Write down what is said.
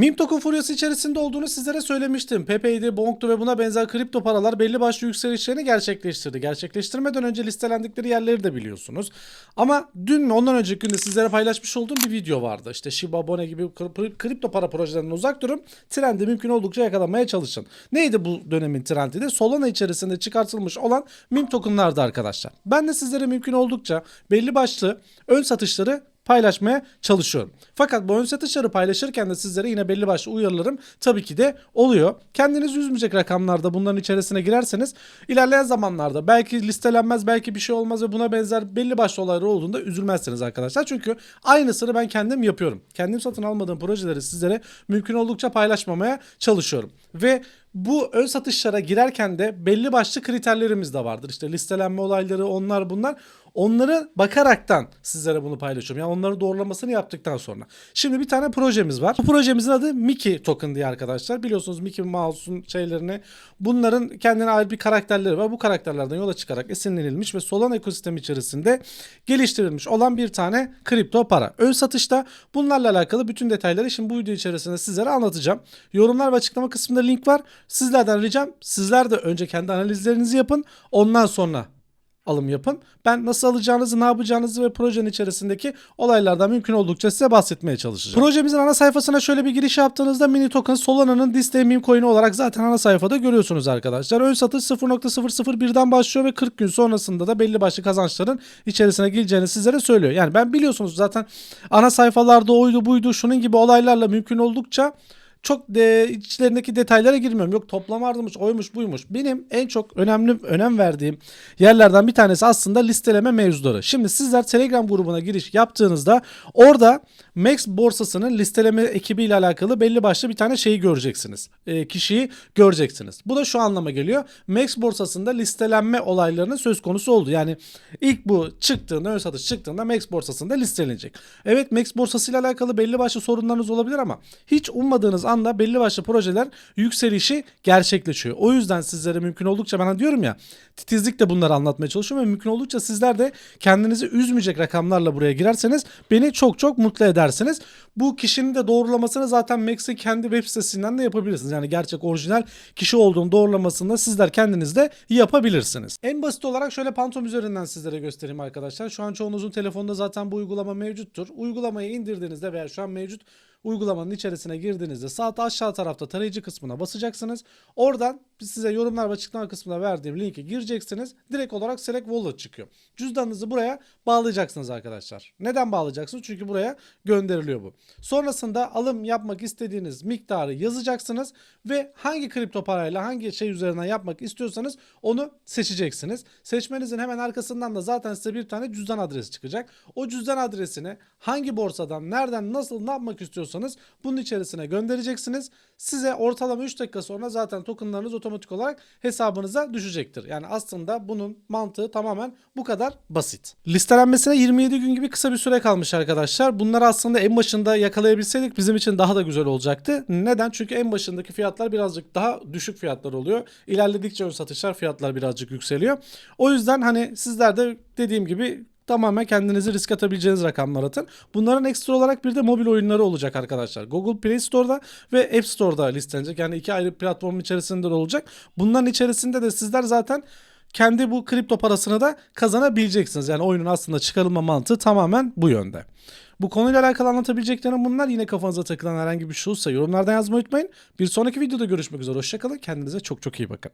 Meme token furyası içerisinde olduğunu sizlere söylemiştim. Pepe'ydi, Bonk'tu ve buna benzer kripto paralar belli başlı yükselişlerini gerçekleştirdi. Gerçekleştirmeden önce listelendikleri yerleri de biliyorsunuz. Ama dün mü ondan önceki günde sizlere paylaşmış olduğum bir video vardı. İşte Shiba, Bone gibi kri- kripto para projelerinden uzak durun. Trendi mümkün olduğunca yakalamaya çalışın. Neydi bu dönemin trendi de? Solana içerisinde çıkartılmış olan meme tokenlardı arkadaşlar. Ben de sizlere mümkün oldukça belli başlı ön satışları paylaşmaya çalışıyorum. Fakat bu ön satışları paylaşırken de sizlere yine belli başlı uyarılarım tabii ki de oluyor. Kendinizi üzmeyecek rakamlarda bunların içerisine girerseniz ilerleyen zamanlarda belki listelenmez belki bir şey olmaz ve buna benzer belli başlı olaylar olduğunda üzülmezsiniz arkadaşlar. Çünkü aynısını ben kendim yapıyorum. Kendim satın almadığım projeleri sizlere mümkün oldukça paylaşmamaya çalışıyorum. Ve bu ön satışlara girerken de belli başlı kriterlerimiz de vardır. İşte listelenme olayları onlar bunlar. Onları bakaraktan sizlere bunu paylaşıyorum. Yani onları doğrulamasını yaptıktan sonra. Şimdi bir tane projemiz var. Bu projemizin adı Mickey Token diye arkadaşlar. Biliyorsunuz Mickey Mouse'un şeylerini bunların kendine ait bir karakterleri var. Bu karakterlerden yola çıkarak esinlenilmiş ve Solana ekosistemi içerisinde geliştirilmiş olan bir tane kripto para. Ön satışta bunlarla alakalı bütün detayları şimdi bu video içerisinde sizlere anlatacağım. Yorumlar ve açıklama kısmında link var. Sizlerden ricam sizler de önce kendi analizlerinizi yapın. Ondan sonra alım yapın. Ben nasıl alacağınızı, ne yapacağınızı ve projenin içerisindeki olaylardan mümkün oldukça size bahsetmeye çalışacağım. Projemizin ana sayfasına şöyle bir giriş yaptığınızda mini token Solana'nın Disney meme coin'i olarak zaten ana sayfada görüyorsunuz arkadaşlar. Ön satış 0.001'den başlıyor ve 40 gün sonrasında da belli başlı kazançların içerisine gireceğini sizlere söylüyor. Yani ben biliyorsunuz zaten ana sayfalarda oydu buydu şunun gibi olaylarla mümkün oldukça çok de, içlerindeki detaylara girmiyorum. Yok toplam ardıymış, oymuş, buymuş. Benim en çok önemli önem verdiğim yerlerden bir tanesi aslında listeleme mevzuları. Şimdi sizler Telegram grubuna giriş yaptığınızda orada Max borsasının listeleme ekibiyle alakalı belli başlı bir tane şeyi göreceksiniz. E, kişiyi göreceksiniz. Bu da şu anlama geliyor. Max borsasında listelenme olaylarının söz konusu oldu. Yani ilk bu çıktığında, ön satış çıktığında Max borsasında listelenecek. Evet Max borsasıyla alakalı belli başlı sorunlarınız olabilir ama hiç ummadığınız anda belli başlı projeler yükselişi gerçekleşiyor. O yüzden sizlere mümkün oldukça ben diyorum ya titizlikle bunları anlatmaya çalışıyorum ve mümkün oldukça sizler de kendinizi üzmeyecek rakamlarla buraya girerseniz beni çok çok mutlu edersiniz. Bu kişinin de doğrulamasını zaten Max'in kendi web sitesinden de yapabilirsiniz. Yani gerçek orijinal kişi olduğunu doğrulamasını da sizler kendiniz de yapabilirsiniz. En basit olarak şöyle Phantom üzerinden sizlere göstereyim arkadaşlar. Şu an çoğunuzun telefonunda zaten bu uygulama mevcuttur. Uygulamayı indirdiğinizde veya şu an mevcut uygulamanın içerisine girdiğinizde sağ aşağı tarafta tarayıcı kısmına basacaksınız. Oradan size yorumlar ve açıklama kısmına verdiğim linke gireceksiniz. Direkt olarak Select Wallet çıkıyor. Cüzdanınızı buraya bağlayacaksınız arkadaşlar. Neden bağlayacaksınız? Çünkü buraya gönderiliyor bu. Sonrasında alım yapmak istediğiniz miktarı yazacaksınız ve hangi kripto parayla hangi şey üzerinden yapmak istiyorsanız onu seçeceksiniz. Seçmenizin hemen arkasından da zaten size bir tane cüzdan adresi çıkacak. O cüzdan adresini hangi borsadan, nereden, nasıl, ne yapmak istiyorsanız bunun içerisine göndereceksiniz. Size ortalama 3 dakika sonra zaten tokenlarınız otomatik olarak hesabınıza düşecektir. Yani aslında bunun mantığı tamamen bu kadar basit. Listelenmesine 27 gün gibi kısa bir süre kalmış arkadaşlar. Bunları aslında en başında yakalayabilseydik bizim için daha da güzel olacaktı. Neden? Çünkü en başındaki fiyatlar birazcık daha düşük fiyatlar oluyor. İlerledikçe ön satışlar fiyatlar birazcık yükseliyor. O yüzden hani sizler de dediğim gibi tamamen kendinizi risk atabileceğiniz rakamlar atın. Bunların ekstra olarak bir de mobil oyunları olacak arkadaşlar. Google Play Store'da ve App Store'da listelenecek. Yani iki ayrı platformun içerisinde de olacak. Bunların içerisinde de sizler zaten kendi bu kripto parasını da kazanabileceksiniz. Yani oyunun aslında çıkarılma mantığı tamamen bu yönde. Bu konuyla alakalı anlatabileceklerim bunlar. Yine kafanıza takılan herhangi bir şey olursa yorumlardan yazmayı unutmayın. Bir sonraki videoda görüşmek üzere. Hoşçakalın. Kendinize çok çok iyi bakın.